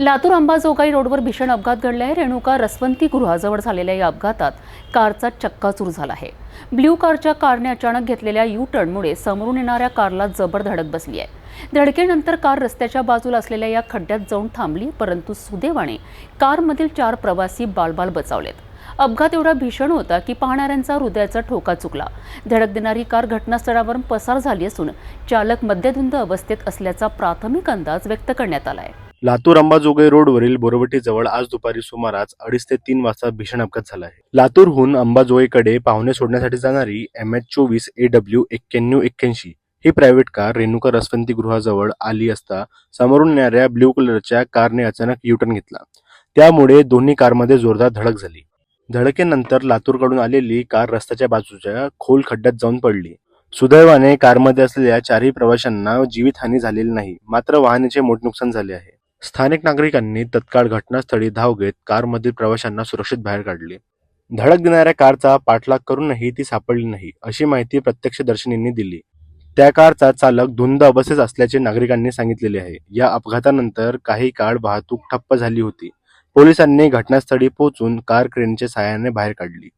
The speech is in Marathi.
लातूर अंबाजोगाई रोडवर भीषण अपघात घडला आहे रेणुका रसवंती गृहाजवळ झालेल्या या अपघातात कारचा चक्काचूर झाला आहे. ब्ल्यू कारच्या कारने अचानक घेतलेल्या यू टर्नमुळे समोरून येणाऱ्या कारला जबर धडक बसली आहे. धडकेनंतर कार रस्त्याच्या बाजूला असलेल्या या खड्ड्यात जाऊन थांबली परंतु सुदैवाने कारमधील चार प्रवासी बालबाल बचावलेत. अपघात एवढा भीषण होता की पाहणाऱ्यांचा हृदयाचा ठोका चुकला. धडक देणारी कार घटनास्थळावरून पसार झाली असून चालक मद्यधुंद अवस्थेत असल्याचा प्राथमिक अंदाज व्यक्त करण्यात आला आहे. लातूर अंबाजोगाई रोडवरील बोरवटीजवळ आज दुपारी सुमारास अडीच ते तीन वाजता भीषण अपघात झाला आहे. लातूरहून अंबाजोगाईकडे पाहुणे सोडण्यासाठी जाणारी एम एच चोवीस ए डब्ल्यू एक्क्याण्णव एक्क्याऐंशी ही प्रायव्हेट कार रेणुका रसवंती गृहाजवळ आली असता समोरून येणाऱ्या ब्ल्यू कलरच्या कारने अचानक युटर्न घेतला. त्यामुळे दोन्ही कारमध्ये जोरदार धडक झाली. धडकेनंतर लातूरकडून आलेली कार रस्त्याच्या बाजूच्या खोल खड्ड्यात जाऊन पडली. सुदैवाने कारमध्ये असलेल्या चारही प्रवाशांना जीवितहानी झालेली नाही मात्र वाहनाचे मोठे नुकसान झाले आहे. स्थानिक नागरिकांनी तत्काळ घटनास्थळी धाव घेत कारमधील प्रवाशांना सुरक्षित बाहेर काढले. धडक देणाऱ्या कारचा पाठलाग करूनही ती सापडली नाही अशी माहिती प्रत्यक्षदर्शनींनी दिली. त्या कारचा चालक धुंद अवस्थेत असल्याचे नागरिकांनी सांगितलेले आहे. या अपघातानंतर काही काळ वाहतूक ठप्प झाली होती. पोलिसांनी घटनास्थळी पोहोचून कार क्रेनच्या सहाय्याने बाहेर काढली.